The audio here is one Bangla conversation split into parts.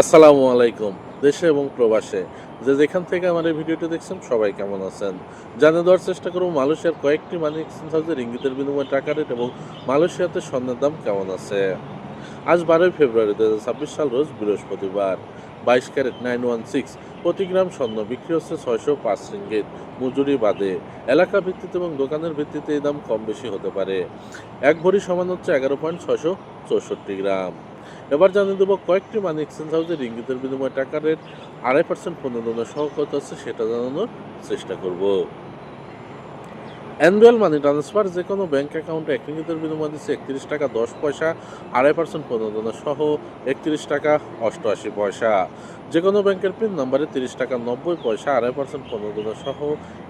আসসালামু আলাইকুম, দেশে এবং প্রবাসে। যে যেখান থেকে আমার এই ভিডিওটি দেখছেন, সবাই কেমন আছেন? জানিয়ে দেওয়ার চেষ্টা করব, মালয়েশিয়ার কয়েকটি মানি এক্সচেঞ্জ হাউসের ইঙ্গিতের বিনিময়ে টাকা রেট এবং মালয়েশিয়াতে স্বর্ণের দাম কেমন আছে? আজ বারোই ফেব্রুয়ারি দু হাজার ছাব্বিশ সাল, রোজ বৃহস্পতিবার। বাইশ ক্যারেট নাইন ওয়ান সিক্স, প্রতি গ্রাম স্বর্ণ বিক্রি হচ্ছে ছয়শো পাঁচ রিঙ্গিত, মজুরি বাদে। এলাকা ভিত্তিতে এবং দোকানের ভিত্তিতে এই দাম কম বেশি হতে পারে। এক ভরি সমান হচ্ছে এগারো পয়েন্ট ছয়শো চৌষট্টি গ্রাম। এবার জানিয়ে দেবো কয়েকটি মানি এক্সচেঞ্জ হাউসের ইঙ্গিতের বিনিময়ে টাকা রেট আড়াই পার্সেন্ট প্রণোদনের সহ কত আছে, সেটা জানানোর চেষ্টা করব। অ্যানুয়াল মানি ট্রান্সফার যে কোনো ব্যাঙ্ক অ্যাকাউন্টে এক ইঙ্গিতের বিনিময়ে দিচ্ছে একত্রিশ টাকা দশ পয়সা, আড়াই পার্সেন্ট প্রণোদনের সহ একত্রিশ টাকা অষ্টআশি পয়সা। যে কোনো ব্যাংকের পিন নাম্বারে তিরিশ টাকা নব্বই পয়সা, আড়াই পার্সেন্ট প্রণোদনের সহ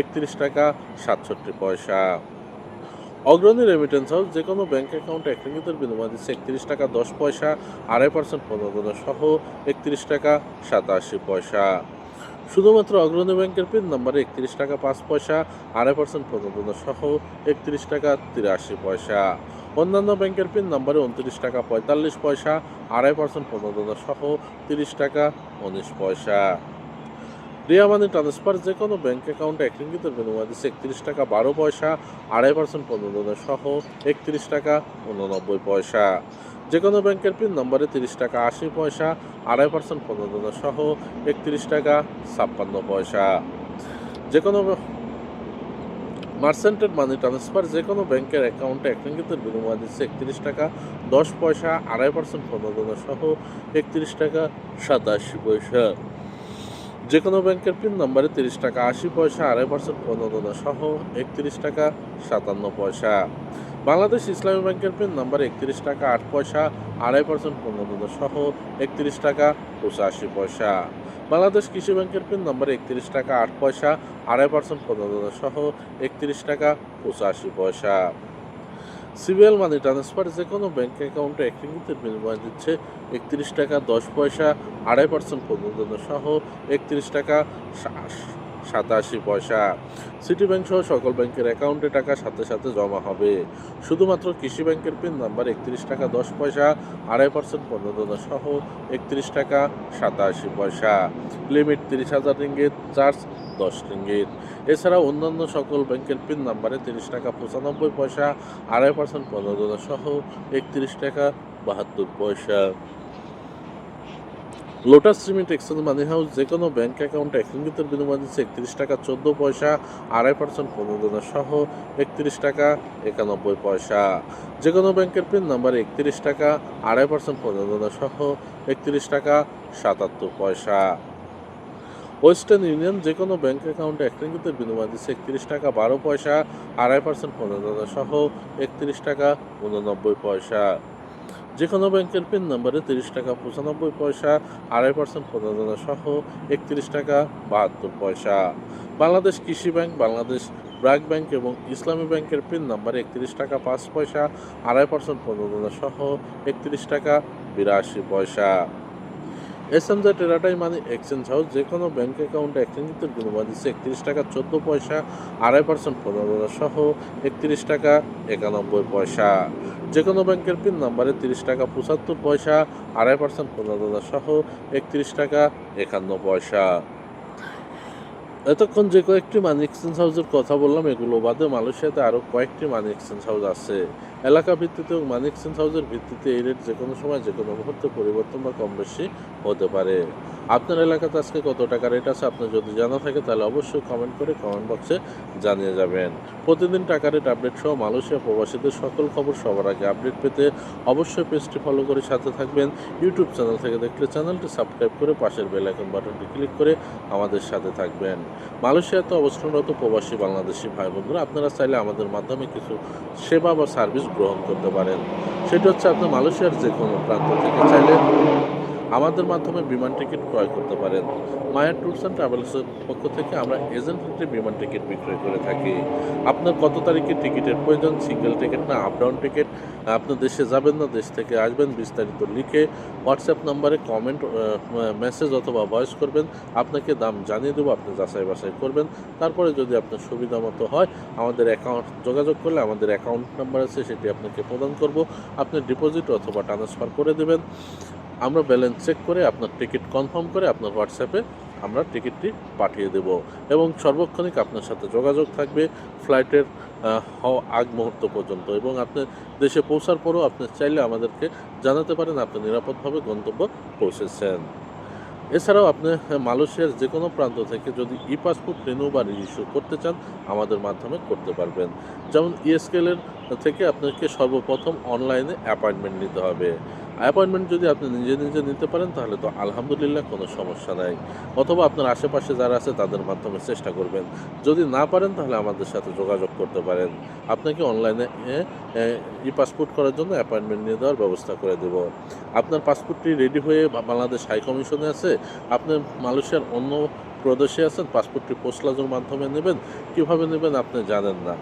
একত্রিশ টাকা সাতষট্টি পয়সা। অগ্রণী রেমিটেন্স হাউস যে কোনো ব্যাংক অ্যাকাউন্টে এক রিঙ্গিতের বিনিময় দিচ্ছে একত্রিশ টাকা দশ পয়সা, আড়াই পার্সেন্ট প্রণোদনা সহ একত্রিশ টাকা সাতাশি পয়সা। শুধুমাত্র অগ্রণী ব্যাংকের পিন নাম্বারে একত্রিশ টাকা পাঁচ পয়সা, আড়াই পার্সেন্ট প্রণোদনা সহ একত্রিশ টাকা তিরাশি পয়সা। অন্যান্য ব্যাংকের পিন নাম্বারে উনত্রিশ টাকা পঁয়তাল্লিশ পয়সা, আড়াই পার্সেন্ট প্রণোদনা সহ তিরিশ টাকা উনিশ পয়সা। রিয়া মানি ট্রান্সফার যে কোনো ব্যাঙ্ক অ্যাকাউন্টে এক রিঙ্গিতের বিনিময় দিচ্ছে একত্রিশ টাকা বারো পয়সা, আড়াই পার্সেন্ট প্রণোদনা সহ একত্রিশ টাকা উননব্বই পয়সা। যে কোনো ব্যাংকের পিন নম্বরে তিরিশ টাকা আশি পয়সা, আড়াই পার্সেন্ট প্রণোদনা সহ একত্রিশ টাকা ছাপ্পান্ন পয়সা। যে কোনো মার্সেন্টেড মানি ট্রান্সফার যে কোনো ব্যাংকের অ্যাকাউন্টে এক রিঙ্গিতের বিনিময় দিচ্ছে একত্রিশ টাকা দশ পয়সা, আড়াই পার্সেন্ট প্রণোদনা সহ একত্রিশ টাকা সাতাশি পয়সা। যে কোনো ব্যাংকের পিন নম্বরে তিরিশ টাকা আশি পয়সা, আড়াই পার্সেন্ট প্রণোদনা সহ একত্রিশ টাকা সাতান্ন পয়সা। বাংলাদেশ ইসলামী ব্যাংকের পিন নম্বরে একত্রিশ টাকা আট পয়সা, আড়াই পার্সেন্ট প্রণোদনা সহ একত্রিশ টাকা পঁচাশি পয়সা। বাংলাদেশ কৃষি ব্যাংকের পিন নম্বরে একত্রিশ টাকা আট পয়সা, আড়াই পার্সেন্ট প্রণোদনা সহ একত্রিশ টাকা পঁচাশি পয়সা। সিবিএল মানি ট্রান্সফার যে কোনো ব্যাঙ্ক অ্যাকাউন্টে এক রিঙ্গিতের বিনিময় দিচ্ছে। একত্রিশ টাকা দশ পয়সা আড়াই পার্সেন্ট পর্যন্ত সহ একত্রিশ টাকা সাতাশি পয়সা। সিটি ব্যাংক সহ সকল ব্যাংকের অ্যাকাউন্টে টাকা সাথে সাথে জমা হবে। শুধুমাত্র কৃষি ব্যাংকের পিন নাম্বার একত্রিশ টাকা দশ পয়সা, আড়াই পার্সেন্ট প্রণোদনা সহ একত্রিশ টাকা সাতাশি পয়সা। লিমিট তিরিশ হাজার রিঙ্গিত চার্জ দশ রিঙ্গিত এছাড়া অন্যান্য সকল ব্যাংকের পিন নাম্বারে তিরিশ টাকা পঁচানব্বই পয়সা, আড়াই পার্সেন্ট প্রণোদনা সহ একত্রিশ টাকা বাহাত্তর পয়সা। Lotus cement exchange money house যে কোনো ব্যাংক অ্যাকাউন্টে এক রিঙ্গিতের বিনিময় দিচ্ছে একত্রিশ টাকা চোদ্দ পয়সা, আড়াই পার্সেন্ট প্রণোদনা সহ একত্রিশ টাকা একানব্বই পয়সা। যে কোনো ব্যাংকের পিন নাম্বারে একত্রিশ টাকা, আড়াই পার্সেন্ট প্রণোদনা সহ একত্রিশ টাকা সাতাত্তর পয়সা। ওয়েস্টার্ন ইউনিয়ন যে কোনো ব্যাংক অ্যাকাউন্টে এক রিঙ্গিতের বিনিময় দিচ্ছে একত্রিশ টাকা বারো পয়সা, আড়াই পার্সেন্ট প্রণোদনা সহ একত্রিশ টাকা উননব্বই পয়সা। যে কোনো ব্যাংকের পিন নাম্বারে তিরিশ টাকা পঁচানব্বই পয়সা, আড়াই পার্সেন্ট প্রণোদনা সহ একত্রিশ টাকা বাহাত্তর পয়সা। বাংলাদেশ কৃষি ব্যাংক, বাংলাদেশ ব্র্যাক ব্যাংক এবং ইসলামী ব্যাংকের পিন নাম্বারে একত্রিশ টাকা পাঁচ পয়সা, আড়াই পার্সেন্ট প্রণোদনা সহ একত্রিশ টাকা বিরাশি পয়সা। এস এম জে টেরাটাই মানি এক্সচেঞ্জ হাউস যে কোনো ব্যাঙ্ক অ্যাকাউন্টে এক্সচেঞ্জের বিনিময় দিচ্ছে একত্রিশ টাকা চোদ্দ পয়সা, আড়াই পার্সেন্ট পনেরো সহ একত্রিশ টাকা একানব্বই পয়সা। যে কোনো ব্যাংকের পিন নাম্বারে তিরিশ টাকা পঁচাত্তর পয়সা, আড়াই পার্সেন্ট পনেরো সহ একত্রিশ টাকা একান্ন পয়সা। এতক্ষণ যে কয়েকটি মানি এক্সচেঞ্জ হাউসের কথা বললাম, এগুলো বাদে মালয়েশিয়াতে আরও কয়েকটি মানি এক্সচেঞ্জ হাউস আছে। এলাকা ভিত্তিতে এবং মানি এক্সচেঞ্জ হাউসের ভিত্তিতে এই রেট যে কোনো সময় যে কোনো মুহূর্তে পরিবর্তন বা কম বেশি হতে পারে। আপনার এলাকাতে আজকে কত টাকা রেট আছে আপনার যদি জানা থাকে, তাহলে অবশ্যই কমেন্ট করে কমেন্ট বক্সে জানিয়ে যাবেন। প্রতিদিন টাকা রেট আপডেট সহ মালয়েশিয়া প্রবাসীদের সকল খবর সবার আগে আপডেট পেতে অবশ্যই পেজটি ফলো করে সাথে থাকবেন। ইউটিউব চ্যানেল থেকে দেখলে চ্যানেলটি সাবস্ক্রাইব করে পাশের বেল আইকন বাটনটি ক্লিক করে আমাদের সাথে থাকবেন। মালয়েশিয়াতে অবস্থানরত প্রবাসী বাংলাদেশি ভাই বন্ধুরা আপনারা চাইলে আমাদের মাধ্যমে কিছু সেবা বা সার্ভিস গ্রহণ করতে পারেন। সেটা হচ্ছে আপনি মালয়েশিয়ার যে কোনো প্রান্ত থেকে চাইলে আমাদের মাধ্যমে বিমান টিকিট ক্রয় করতে পারেন। মায়ের ট্যুরস অ্যান্ড ট্রাভেলসের পক্ষ থেকে আমরা এজেন্ট রেটে বিমান টিকিট বিক্রয় করে থাকি। আপনার কত তারিখে টিকিটের প্রয়োজন? সিঙ্গেল টিকিট না আপ ডাউন টিকিট? আপনি দেশে যাবেন না, দেশ থেকে আসবেন, বিস্তারিত লিখে হোয়াটসঅ্যাপ নাম্বারে কমেন্ট মেসেজ অথবা ভয়েস করবেন। আপনাকে দাম জানিয়ে দেবো, আপনি যাচাই বাছাই করবেন। তারপরে যদি আপনার সুবিধা মতো হয়, আমাদের অ্যাকাউন্ট যোগাযোগ করলে আমাদের অ্যাকাউন্ট নাম্বার আছে, সেটি আপনাকে প্রদান করব। আপনি ডিপোজিট অথবা ট্রান্সফার করে দেবেন। আমরা ব্যালেন্স চেক করে আপনার টিকিট কনফার্ম করে আপনার হোয়াটসঅ্যাপে আমরা টিকিটটি পাঠিয়ে দেব এবং সর্বক্ষণিক আপনার সাথে যোগাযোগ থাকবে ফ্লাইটের হওয়া আগ মুহূর্ত পর্যন্ত এবং আপনি দেশে পৌঁছার পরও আপনি চাইলে আমাদেরকে জানাতে পারেন, আপনি নিরাপদভাবে গন্তব্য পৌঁছেছেন। এছাড়াও আপনি মালয়েশিয়ার যে কোনো প্রান্ত থেকে যদি ই পাসপোর্ট রিনিউ বা রিইস্যু করতে চান, আমাদের মাধ্যমে করতে পারবেন। যেমন ইএসকেলের থেকে আপনাকে সর্বপ্রথম অনলাইনে অ্যাপয়েন্টমেন্ট নিতে হবে। অ্যাপয়েন্টমেন্ট যদি আপনি নিজে নিজে নিতে পারেন, তাহলে তো আলহামদুলিল্লাহ কোনো সমস্যা নাই। অথবা আপনার আশেপাশে যারা আছে, তাদের মাধ্যমে চেষ্টা করবেন। যদি না পারেন, তাহলে আমাদের সাথে যোগাযোগ করতে পারেন। আপনাকে অনলাইনে ই পাসপোর্ট করার জন্য অ্যাপয়েন্টমেন্ট নিয়ে দেওয়ার ব্যবস্থা করে দেব। আপনার পাসপোর্টটি রেডি হয়ে বাংলাদেশ হাই কমিশনে আছে। আপনি মালয়েশিয়ার অন্য প্রদেশে আছেন পাসপোর্টটি পোস্টলাজের মাধ্যমে নেবেন। কীভাবে নেবেন আপনি জানেন না।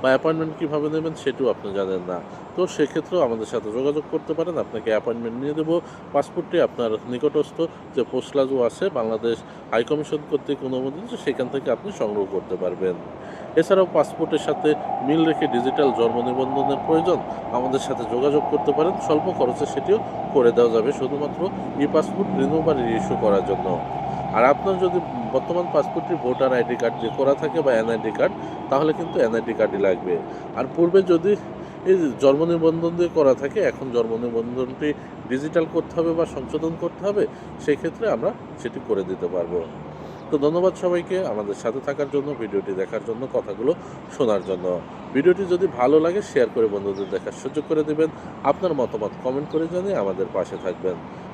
বা অ্যাপয়েন্টমেন্ট কীভাবে নেবেন সেটিও আপনি জানেন না। তো সেক্ষেত্রেও আমাদের সাথে যোগাযোগ করতে পারেন। আপনাকে অ্যাপয়েন্টমেন্ট নিয়ে দেবো। পাসপোর্টটি আপনার নিকটস্থ যে পোস্টলাজও আছে, বাংলাদেশ হাই কমিশন কর্তৃক অনুমোদিত, সেখান থেকে আপনি সংগ্রহ করতে পারবেন। এছাড়াও পাসপোর্টের সাথে মিল রেখে ডিজিটাল জন্ম নিবন্ধনের প্রয়োজন, আমাদের সাথে যোগাযোগ করতে পারেন। স্বল্প খরচে সেটিও করে দেওয়া যাবে, শুধুমাত্র ই পাসপোর্ট রিনিউ বা ইস্যু করার জন্য। আর আপনার যদি বর্তমান পাসপোর্টটি ভোটার আইডি কার্ড যে করা থাকে বা এনআইডি কার্ড, তাহলে কিন্তু এনআইডি কার্ডই লাগবে। আর পূর্বে যদি এই জন্ম নিবন্ধন দিয়ে করা থাকে, এখন জন্ম নিবন্ধনটি ডিজিটাল করতে হবে বা সংশোধন করতে হবে সেই ক্ষেত্রে আমরা সেটি করে দিতে পারব। তো ধন্যবাদ সবাইকে আমাদের সাথে থাকার জন্য, ভিডিওটি দেখার জন্য, কথাগুলো শোনার জন্য। ভিডিওটি যদি ভালো লাগে, শেয়ার করে বন্ধুদের দেখার সুযোগ করে দেবেন। আপনার মতামত কমেন্ট করে জানিয়ে আমাদের পাশে থাকবেন।